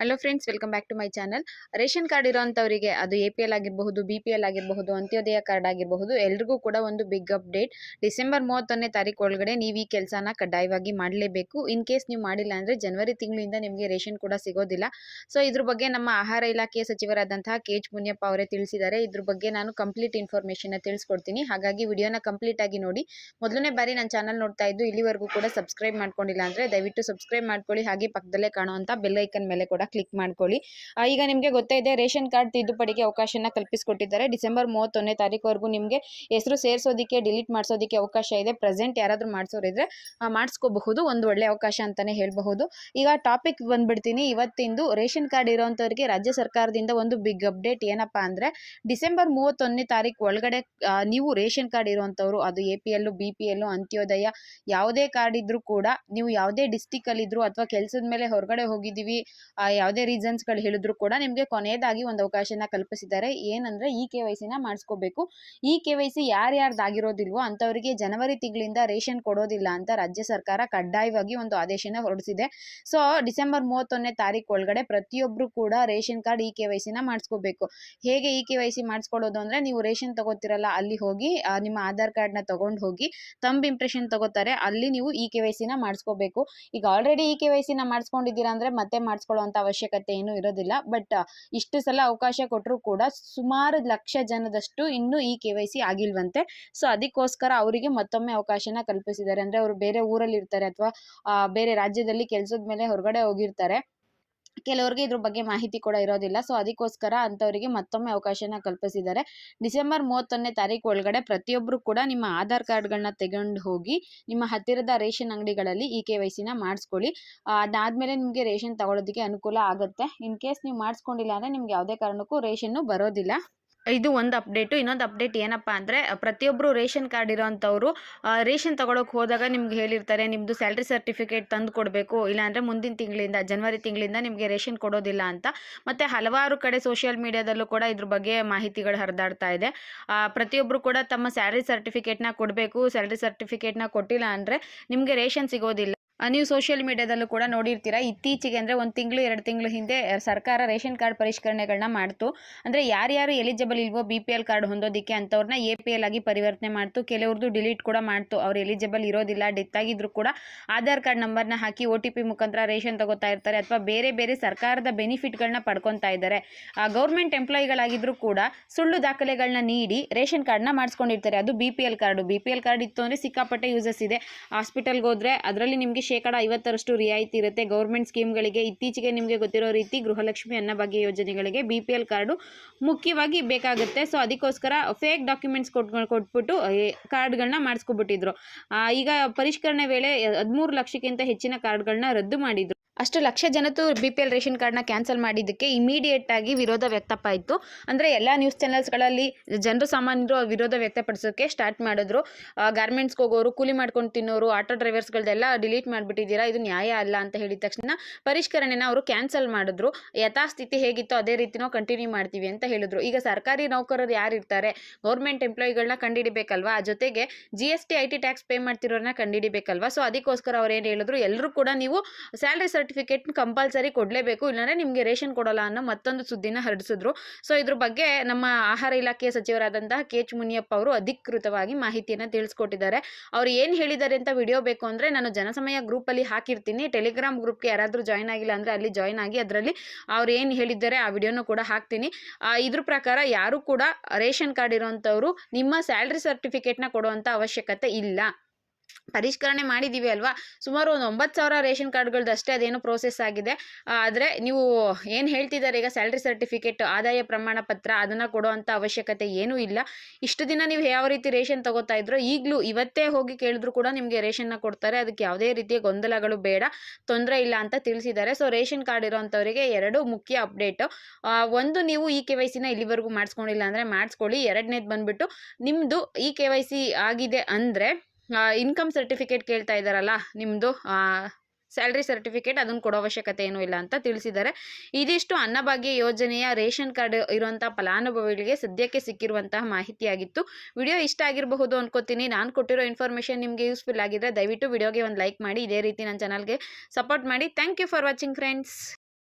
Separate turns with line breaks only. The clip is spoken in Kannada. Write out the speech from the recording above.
Hello friends welcome back to my channel ration card ಇರೋಂಥವರಿಗೆ ಅದು ಎ ಪಿ ಎಲ್ ಆಗಿರಬಹುದು ಬಿ ಪಿ ಎಲ್ ಆಗಿರಬಹುದು, ಅಂತ್ಯೋದಯ ಕಾರ್ಡ್ ಆಗಿರಬಹುದು, ಎಲ್ರಿಗೂ ಕೂಡ ಒಂದು ಬಿಗ್ ಅಪ್ಡೇಟ್ ಡಿಸೆಂಬರ್ ಮೂವತ್ತೊಂದನೇ ತಾರೀಕು ಒಳಗಡೆ ನೀವು ಈ ಕೆಲಸನ ಕಡ್ಡಾಯವಾಗಿ ಮಾಡಲೇಬೇಕು. ಇನ್ ಕೇಸ್ ನೀವು ಮಾಡಿಲ್ಲ ಅಂದರೆ ಜನವರಿ ತಿಂಗಳಿಂದ ನಿಮಗೆ ರೇಷನ್ ಕೂಡ ಸಿಗೋದಿಲ್ಲ. ಸೊ ಇದ್ರ ಬಗ್ಗೆ ನಮ್ಮ ಆಹಾರ ಇಲಾಖೆಯ ಸಚಿವರಾದಂತಹ ಕೆ ಎಚ್ ಮುನಿಯಪ್ಪ ಅವರೇ ತಿಳಿಸಿದ್ದಾರೆ. ಇದ್ರ ಬಗ್ಗೆ ನಾನು ಕಂಪ್ಲೀಟ್ ಇನ್ಫಾರ್ಮೇಷನ್ನ ತಿಳಿಸ್ಕೊಡ್ತೀನಿ. ಹಾಗಾಗಿ ವಿಡಿಯೋನ ಕಂಪ್ಲೀಟ್ ಆಗಿ ನೋಡಿ. ಮೊದಲನೇ ಬಾರಿ ನನ್ನ ಚಾನಲ್ ನೋಡ್ತಾ ಇದ್ದು ಇಲ್ಲಿವರೆಗೂ ಕೂಡ ಸಬ್ಸ್ಕ್ರೈಬ್ ಮಾಡ್ಕೊಂಡಿಲ್ಲ ಅಂದರೆ ದಯವಿಟ್ಟು ಸಬ್ಸ್ಕ್ರೈಬ್ ಮಾಡ್ಕೊಳ್ಳಿ. ಹಾಗೆ ಪಕ್ಕದಲ್ಲೇ ಕಾಣುವಂಥ ಬೆಲ್ ಐಕನ್ ಮೇಲೆ ಕೂಡ ಕ್ಲಿಕ್ ಮಾಡ್ಕೊಳ್ಳಿ. ಈಗ ನಿಮಗೆ ಗೊತ್ತೇ ಇದೆ, ರೇಷನ್ ಕಾರ್ಡ್ ತಿದ್ದುಪಡಿಗೆ ಅವಕಾಶನ ಕಲ್ಪಿಸಿಕೊಟ್ಟಿದ್ದಾರೆ. ಡಿಸೆಂಬರ್ ಮೂವತ್ತೊಂದನೇ ತಾರೀಕುವರೆಗೂ ನಿಮಗೆ ಹೆಸರು ಸೇರಿಸೋದಕ್ಕೆ, ಡಿಲೀಟ್ ಮಾಡಿಸೋದಕ್ಕೆ ಅವಕಾಶ ಇದೆ. ಪ್ರೆಸೆಂಟ್ ಯಾರಾದರೂ ಮಾಡಿಸೋರಿದ್ರೆ ಮಾಡಿಸ್ಕೋಬಹುದು. ಒಂದು ಒಳ್ಳೆ ಅವಕಾಶ ಅಂತಲೇ ಹೇಳಬಹುದು. ಈಗ ಟಾಪಿಕ್ ಬಂದ್ಬಿಡ್ತೀನಿ. ಇವತ್ತಿಂದು ರೇಷನ್ ಕಾರ್ಡ್ ಇರೋವಂಥವ್ರಿಗೆ ರಾಜ್ಯ ಸರ್ಕಾರದಿಂದ ಒಂದು ಬಿಗ್ ಅಪ್ಡೇಟ್ ಏನಪ್ಪಾ ಅಂದರೆ, ಡಿಸೆಂಬರ್ ಮೂವತ್ತೊಂದನೇ ತಾರೀಕು ಒಳಗಡೆ ನೀವು ರೇಷನ್ ಕಾರ್ಡ್ ಇರುವಂಥವ್ರು ಅದು ಎ ಪಿ ಎಲ್ಲು ಬಿ ಪಿ ಎಲ್ಲು ಅಂತ್ಯೋದಯ, ಯಾವುದೇ ಕಾರ್ಡ್ ಇದ್ರೂ ಕೂಡ, ನೀವು ಯಾವುದೇ ಡಿಸ್ಟಿಕಲ್ಲಿದ್ದರೂ ಅಥವಾ ಕೆಲಸದ ಮೇಲೆ ಹೊರಗಡೆ ಹೋಗಿದ್ದೀವಿ ಯಾವುದೇ ರೀಸನ್ಸ್ಗಳು ಹೇಳಿದ್ರು ಕೂಡ ನಿಮಗೆ ಕೊನೆಯದಾಗಿ ಒಂದು ಅವಕಾಶನ ಕಲ್ಪಿಸಿದ್ದಾರೆ. ಏನಂದರೆ ಇ ಕೆ ವೈ ಸಿನ ಮಾಡಿಸ್ಕೋಬೇಕು. ಈ ಕೆ ವೈ ಸಿ ಯಾರ್ಯಾರ್ದಾಗಿರೋದಿಲ್ವೋ ಅಂಥವರಿಗೆ ಜನವರಿ ತಿಂಗಳಿಂದ ರೇಷನ್ ಕೊಡೋದಿಲ್ಲ ಅಂತ ರಾಜ್ಯ ಸರ್ಕಾರ ಕಡ್ಡಾಯವಾಗಿ ಒಂದು ಆದೇಶನ ಹೊರಡಿಸಿದೆ. ಸೊ ಡಿಸೆಂಬರ್ ಮೂವತ್ತೊಂದನೇ ತಾರೀಕು ಒಳಗಡೆ ಪ್ರತಿಯೊಬ್ಬರು ಕೂಡ ration card E K Y ಸಿನ ಮಾಡಿಸ್ಕೋಬೇಕು. ಹೇಗೆ ಇ ಕೆ ವೈ ಸಿ ಮಾಡಿಸ್ಕೊಳ್ಳೋದು ಅಂದರೆ ನೀವು ರೇಷನ್ ತಗೋತಿರಲ್ಲ, ಅಲ್ಲಿ ಹೋಗಿ ನಿಮ್ಮ ಆಧಾರ್ ಕಾರ್ಡ್ನ ತಗೊಂಡು ಹೋಗಿ ತಂಬ್ ಇಂಪ್ರೆಷನ್ ತಗೋತಾರೆ, ಅಲ್ಲಿ ನೀವು ಇ ಕೆ ವೈ ಸಿನ ಮಾಡಿಸ್ಕೋಬೇಕು. ಈಗ ಆಲ್ರೆಡಿ ಇ ಕೆ ವೈ ಸಿನ ಮಾಡಿಸ್ಕೊಂಡಿದ್ದೀರಾ ಅಂದರೆ ಮತ್ತೆ ಮಾಡಿಸ್ಕೊಳ್ಳೋವಂಥ ಅವಶ್ಯಕತೆ ಏನು ಇರೋದಿಲ್ಲ. ಬಟ್ ಇಷ್ಟು ಸಲ ಅವಕಾಶ ಕೊಟ್ಟರು ಕೂಡ ಸುಮಾರು ಲಕ್ಷ ಜನದಷ್ಟು ಇನ್ನೂ ಈ ಕೆ ವೈ ಸಿ ಆಗಿಲ್ವಂತೆ. ಸೊ, ಅದಕ್ಕೋಸ್ಕರ ಅವರಿಗೆ ಮತ್ತೊಮ್ಮೆ ಅವಕಾಶನ ಕಲ್ಪಿಸಿದ್ದಾರೆ. ಅಂದರೆ ಅವರು ಬೇರೆ ಊರಲ್ಲಿ ಇರ್ತಾರೆ ಅಥವಾ ಬೇರೆ ರಾಜ್ಯದಲ್ಲಿ ಕೆಲಸದ ಮೇಲೆ ಹೊರಗಡೆ ಹೋಗಿರ್ತಾರೆ. ಕೆಲವ್ರಿಗೆ ಇದ್ರ ಬಗ್ಗೆ ಮಾಹಿತಿ ಕೂಡ ಇರೋದಿಲ್ಲ. ಸೊ ಅದಕ್ಕೋಸ್ಕರ ಅಂಥವರಿಗೆ ಮತ್ತೊಮ್ಮೆ ಅವಕಾಶನ ಕಲ್ಪಿಸಿದ್ದಾರೆ. ಡಿಸೆಂಬರ್ ಮೂವತ್ತೊಂದನೇ ತಾರೀಕು ಒಳಗಡೆ ಪ್ರತಿಯೊಬ್ಬರು ಕೂಡ ನಿಮ್ಮ ಆಧಾರ್ ಕಾರ್ಡ್ಗಳನ್ನ ತಗೊಂಡು ಹೋಗಿ, ನಿಮ್ಮ ಹತ್ತಿರದ ರೇಷನ್ ಅಂಗಡಿಗಳಲ್ಲಿ ಈ ಕೆ ವೈ ಸಿನ ಮಾಡಿಸ್ಕೊಳ್ಳಿ. ಅದಾದಮೇಲೆ ನಿಮಗೆ ರೇಷನ್ ತಗೊಳ್ಳೋದಕ್ಕೆ ಅನುಕೂಲ ಆಗುತ್ತೆ. ಇನ್ ಕೇಸ್ ನೀವು ಮಾಡಿಸ್ಕೊಂಡಿಲ್ಲ ಅಂದರೆ ನಿಮ್ಗೆ ಯಾವುದೇ ಕಾರಣಕ್ಕೂ ರೇಷನ್ನು ಬರೋದಿಲ್ಲ. ಇದು ಒಂದು ಅಪ್ಡೇಟು ಇನ್ನೊಂದು ಅಪ್ಡೇಟ್ ಏನಪ್ಪ ಅಂದರೆ ಪ್ರತಿಯೊಬ್ಬರು ರೇಷನ್ ಕಾರ್ಡ್ ಇರೋವಂಥವ್ರು ರೇಷನ್ ತಗೊಳಕ್ಕೆ ಹೋದಾಗ ನಿಮ್ಗೆ ಹೇಳಿರ್ತಾರೆ ನಿಮ್ಮದು ಸ್ಯಾಲ್ರಿ ಸರ್ಟಿಫಿಕೇಟ್ ತಂದು ಕೊಡಬೇಕು, ಇಲ್ಲಾಂದರೆ ಮುಂದಿನ ತಿಂಗಳಿಂದ, ಜನವರಿ ತಿಂಗಳಿಂದ ನಿಮಗೆ ರೇಷನ್ ಕೊಡೋದಿಲ್ಲ ಅಂತ. ಮತ್ತು ಹಲವಾರು ಕಡೆ ಸೋಷಿಯಲ್ ಮೀಡಿಯಾದಲ್ಲೂ ಕೂಡ ಇದ್ರ ಬಗ್ಗೆ ಮಾಹಿತಿಗಳು ಹರಿದಾಡ್ತಾ ಇದೆ. ಪ್ರತಿಯೊಬ್ಬರು ಕೂಡ ತಮ್ಮ ಸ್ಯಾಲ್ರಿ ಸರ್ಟಿಫಿಕೇಟ್ನ ಕೊಡಬೇಕು, ಸ್ಯಾಲ್ರಿ ಸರ್ಟಿಫಿಕೇಟ್ನ ಕೊಟ್ಟಿಲ್ಲ ಅಂದರೆ ನಿಮಗೆ ರೇಷನ್ ಸಿಗೋದಿಲ್ಲ. ನೀವು ಸೋಷಿಯಲ್ ಮೀಡಿಯಾದಲ್ಲೂ ಕೂಡ ನೋಡಿರ್ತೀರಾ, ಇತ್ತೀಚೆಗೆ ಅಂದರೆ ಒಂದು ತಿಂಗಳು, ಎರಡು ತಿಂಗಳು ಹಿಂದೆ ಸರ್ಕಾರ ರೇಷನ್ ಕಾರ್ಡ್ ಪರಿಷ್ಕರಣೆಗಳನ್ನ ಮಾಡ್ತು. ಅಂದರೆ ಯಾರ್ಯಾರು ಎಲಿಜಿಬಲ್ ಇಲ್ವೋ ಬಿ ಪಿ ಎಲ್ ಕಾರ್ಡ್ ಹೊಂದೋದಕ್ಕೆ ಅಂಥವ್ರನ್ನ ಎ ಪಿ ಎಲ್ ಆಗಿ ಪರಿವರ್ತನೆ ಮಾಡ್ತು. ಕೆಲವ್ರದ್ದು ಡಿಲೀಟ್ ಕೂಡ ಮಾಡ್ತು. ಅವ್ರು ಎಲಿಜಿಬಲ್ ಇರೋದಿಲ್ಲ ಡೆತ್ ಆಗಿದ್ರು ಕೂಡ ಆಧಾರ್ ಕಾರ್ಡ್ ನಂಬರ್ನ ಹಾಕಿ ಒ ಟಿ ಪಿ ಮುಖಾಂತರ ರೇಷನ್ ತಗೋತಾ ಇರ್ತಾರೆ ಅಥವಾ ಬೇರೆ ಬೇರೆ ಸರ್ಕಾರದ ಬೆನಿಫಿಟ್ಗಳನ್ನ ಪಡ್ಕೊತಾ ಇದ್ದಾರೆ. ಗೌರ್ಮೆಂಟ್ ಎಂಪ್ಲಾಯಿಗಳಾಗಿದ್ರು ಕೂಡ ಸುಳ್ಳು ದಾಖಲೆಗಳನ್ನ ನೀಡಿ ರೇಷನ್ ಕಾರ್ಡ್ನ ಮಾಡಿಸ್ಕೊಂಡಿರ್ತಾರೆ. ಅದು B P L card B P L card ಇತ್ತು ಅಂದರೆ ಸಿಕ್ಕಾಪಟ್ಟೆ ಯೂಸಸ್ ಇದೆ. ಹಾಸ್ಪಿಟಲ್ಗೆ ಹೋದರೆ ಅದರಲ್ಲಿ ನಿಮಗೆ ಶೇಕಡ ಐವತ್ತರಷ್ಟು ರಿಯಾಯಿತಿ ಇರುತ್ತೆ. ಗೌರ್ಮೆಂಟ್ ಸ್ಕೀಮ್ಗಳಿಗೆ ಇತ್ತೀಚೆಗೆ ನಿಮಗೆ ಗೊತ್ತಿರೋ ರೀತಿ ಗೃಹಲಕ್ಷ್ಮಿ ಅನ್ನಭಾಗ್ಯ ಯೋಜನೆಗಳಿಗೆ ಬಿ ಪಿ ಎಲ್ ಕಾರ್ಡು ಮುಖ್ಯವಾಗಿ ಬೇಕಾಗುತ್ತೆ. ಸೊ ಅದಕ್ಕೋಸ್ಕರ ಫೇಕ್ ಡಾಕ್ಯುಮೆಂಟ್ಸ್ ಕೊಟ್, ಕೊಟ್ಬಿಟ್ಟು ಕಾರ್ಡ್ಗಳನ್ನ ಮಾಡಿಸ್ಕೊಬಿಟ್ಟಿದ್ರು. ಈಗ ಪರಿಷ್ಕರಣೆ ವೇಳೆ ಹದಿಮೂರು ಲಕ್ಷಕ್ಕಿಂತ ಹೆಚ್ಚಿನ ಕಾರ್ಡ್ಗಳನ್ನ ರದ್ದು ಮಾಡಿದ್ರು. ಅಷ್ಟು ಲಕ್ಷ ಜನತು ಬಿ ಪಿ ಎಲ್ ರೇಷನ್ ಕಾರ್ಡ್ನ ಕ್ಯಾನ್ಸಲ್ ಮಾಡಿದ್ದಕ್ಕೆ ಇಮಿಡಿಯೇಟ್ ಆಗಿ ವಿರೋಧ ವ್ಯಕ್ತಪಾಯಿತು. ಅಂದರೆ ಎಲ್ಲ ನ್ಯೂಸ್ ಚಾನೆಲ್ಸ್ಗಳಲ್ಲಿ ಜನರು ಸಾಮಾನ್ಯರು ವಿರೋಧ ವ್ಯಕ್ತಪಡಿಸೋಕ್ಕೆ ಸ್ಟಾರ್ಟ್ ಮಾಡಿದ್ರು. ಗಾರ್ಮೆಂಟ್ಸ್ಗೆ ಹೋಗೋರು, ಕೂಲಿ ಮಾಡ್ಕೊಂಡು ತಿನ್ನೋರು ಆಟೋ ಡ್ರೈವರ್ಸ್ಗಳದೆಲ್ಲ ಡಿಲೀಟ್ ಮಾಡಿಬಿಟ್ಟಿದ್ದೀರಾ, ಇದು ನ್ಯಾಯ ಅಲ್ಲ ಅಂತ ಹೇಳಿದ ತಕ್ಷಣ ಪರಿಷ್ಕರಣೆನ ಅವರು ಕ್ಯಾನ್ಸಲ್ ಮಾಡಿದ್ರು. ಯಥಾಸ್ಥಿತಿ ಹೇಗಿತ್ತೋ ಅದೇ ರೀತಿ ನಾವು ಕಂಟಿನ್ಯೂ ಮಾಡ್ತೀವಿ ಅಂತ ಹೇಳಿದ್ರು. ಈಗ ಸರ್ಕಾರಿ ನೌಕರರು ಯಾರು ಇರ್ತಾರೆ? ಗೌರ್ಮೆಂಟ್ ಎಂಪ್ಲಾಯಿಗಳನ್ನ ಕಂಡುಹಿಡಿಬೇಕಲ್ವಾ ಜೊತೆಗೆ G S T I T tax pay ಮಾಡ್ತಿರೋರನ್ನ ಕಂಡುಹಿಡಿಬೇಕಲ್ವಾ ಸೊ ಅದಕ್ಕೋಸ್ಕರ ಅವ್ರು ಏನು ಹೇಳಿದ್ರು? ಎಲ್ಲರೂ ಕೂಡ ನೀವು ಸ್ಯಾಲ್ರಿ ಸರ್ಟಿಫಿಕೇಟ್ ಕಂಪಲ್ಸರಿ ಕೊಡಲೇಬೇಕು, ಇಲ್ಲಾಂದರೆ ನಿಮಗೆ ರೇಷನ್ ಕೊಡೋಲ್ಲ ಅನ್ನೋ ಮತ್ತೊಂದು ಸುದ್ದಿನ ಹರಡಿಸಿದ್ರು. ಸೊ ಇದ್ರ ಬಗ್ಗೆ ನಮ್ಮ ಆಹಾರ ಇಲಾಖೆಯ ಸಚಿವರಾದಂತಹ ಕೆ. ಎಚ್. ಮುನಿಯಪ್ಪ ಅವರು ಅಧಿಕೃತವಾಗಿ ಮಾಹಿತಿಯನ್ನು ತಿಳಿಸ್ಕೊಟ್ಟಿದ್ದಾರೆ. ಅವ್ರು ಏನು ಹೇಳಿದ್ದಾರೆ ಅಂತ ವಿಡಿಯೋ ಬೇಕು ಅಂದರೆ ನಾನು ಜನಸಮಯ ಗ್ರೂಪಲ್ಲಿ ಹಾಕಿರ್ತೀನಿ. ಟೆಲಿಗ್ರಾಮ್ ಗ್ರೂಪ್ಗೆ ಯಾರಾದರೂ ಜಾಯ್ನ್ ಆಗಿಲ್ಲ ಅಂದರೆ ಅಲ್ಲಿ ಜಾಯ್ನ್ ಆಗಿ ಅದರಲ್ಲಿ ಅವ್ರು ಏನು ಹೇಳಿದ್ದಾರೆ ಆ ವಿಡಿಯೋನು ಕೂಡ ಹಾಕ್ತೀನಿ. ಇದ್ರ ಪ್ರಕಾರ ಯಾರು ಕೂಡ ರೇಷನ್ ಕಾರ್ಡ್ ಇರೋವಂಥವ್ರು ನಿಮ್ಮ ಸ್ಯಾಲ್ರಿ ಸರ್ಟಿಫಿಕೇಟ್ನ ಕೊಡುವಂಥ ಅವಶ್ಯಕತೆ ಇಲ್ಲ. ಪರಿಷ್ಕರಣೆ ಮಾಡಿದ್ದೀವಿ ಅಲ್ವಾ? ಸುಮಾರು ಒಂದು ಒಂಬತ್ತು ಸಾವಿರ ರೇಷನ್ ಕಾರ್ಡ್ಗಳ್ದು ಅಷ್ಟೇ ಅದೇನು ಪ್ರೋಸೆಸ್ ಆಗಿದೆ. ಆದರೆ ನೀವು ಏನು ಹೇಳ್ತಿದ್ದಾರೆ ಈಗ ಸ್ಯಾಲ್ರಿ ಸರ್ಟಿಫಿಕೇಟ್ ಆದಾಯ ಪ್ರಮಾಣ ಪತ್ರ ಅದನ್ನು ಕೊಡುವಂಥ ಅವಶ್ಯಕತೆ ಏನೂ ಇಲ್ಲ. ಇಷ್ಟು ದಿನ ನೀವು ಯಾವ ರೀತಿ ರೇಷನ್ ತಗೋತಾ ಇದ್ರೋ, ಈಗಲೂ ಇವತ್ತೇ ಹೋಗಿ ಕೇಳಿದ್ರು ಕೂಡ ನಿಮಗೆ ರೇಷನ್ನ ಕೊಡ್ತಾರೆ. ಅದಕ್ಕೆ ಯಾವುದೇ ರೀತಿಯ ಗೊಂದಲಗಳು ಬೇಡ, ತೊಂದರೆ ಇಲ್ಲ ಅಂತ ತಿಳಿಸಿದ್ದಾರೆ. ಸೊ ರೇಷನ್ ಕಾರ್ಡ್ ಇರೋವಂಥವರಿಗೆ ಎರಡು ಮುಖ್ಯ ಅಪ್ಡೇಟು ಒಂದು ನೀವು ಈ ಕೆ ವೈ ಸಿನ ಇಲ್ಲಿವರೆಗೂ ಮಾಡಿಸ್ಕೊಂಡಿಲ್ಲ ಅಂದರೆ ಮಾಡಿಸ್ಕೊಳ್ಳಿ. ಎರಡನೇದು ಬಂದುಬಿಟ್ಟು ನಿಮ್ಮದು ಈ ಕೆ ವೈ ಸಿ ಆಗಿದೆ ಅಂದರೆ ಇನ್ಕಮ್ ಸರ್ಟಿಫಿಕೇಟ್ ಕೇಳ್ತಾ ಇದ್ದಾರಲ್ಲ ನಿಮ್ಮದು ಸ್ಯಾಲ್ರಿ ಸರ್ಟಿಫಿಕೇಟ್ ಅದನ್ನು ಕೊಡೋ ಅವಶ್ಯಕತೆ ಏನೂ ಇಲ್ಲ ಅಂತ ತಿಳಿಸಿದ್ದಾರೆ. ಇದಿಷ್ಟು ಅನ್ನಭಾಗ್ಯ ಯೋಜನೆಯ ರೇಷನ್ ಕಾರ್ಡ್ ಇರುವಂಥ ಫಲಾನುಭವಿಗಳಿಗೆ ಸದ್ಯಕ್ಕೆ ಸಿಕ್ಕಿರುವಂತಹ ಮಾಹಿತಿಯಾಗಿತ್ತು. ವಿಡಿಯೋ ಇಷ್ಟ ಆಗಿರಬಹುದು ಅನ್ಕೋತೀನಿ. ನಾನು ಕೊಟ್ಟಿರೋ ಇನ್ಫಾರ್ಮೇಷನ್ ನಿಮಗೆ ಯೂಸ್ಫುಲ್ ಆಗಿದ್ರೆ ದಯವಿಟ್ಟು ವಿಡಿಯೋಗೆ ಒಂದು ಲೈಕ್ ಮಾಡಿ. ಇದೇ ರೀತಿ ನನ್ನ ಚಾನಲ್ಗೆ ಸಪೋರ್ಟ್ ಮಾಡಿ. Thank you for watching friends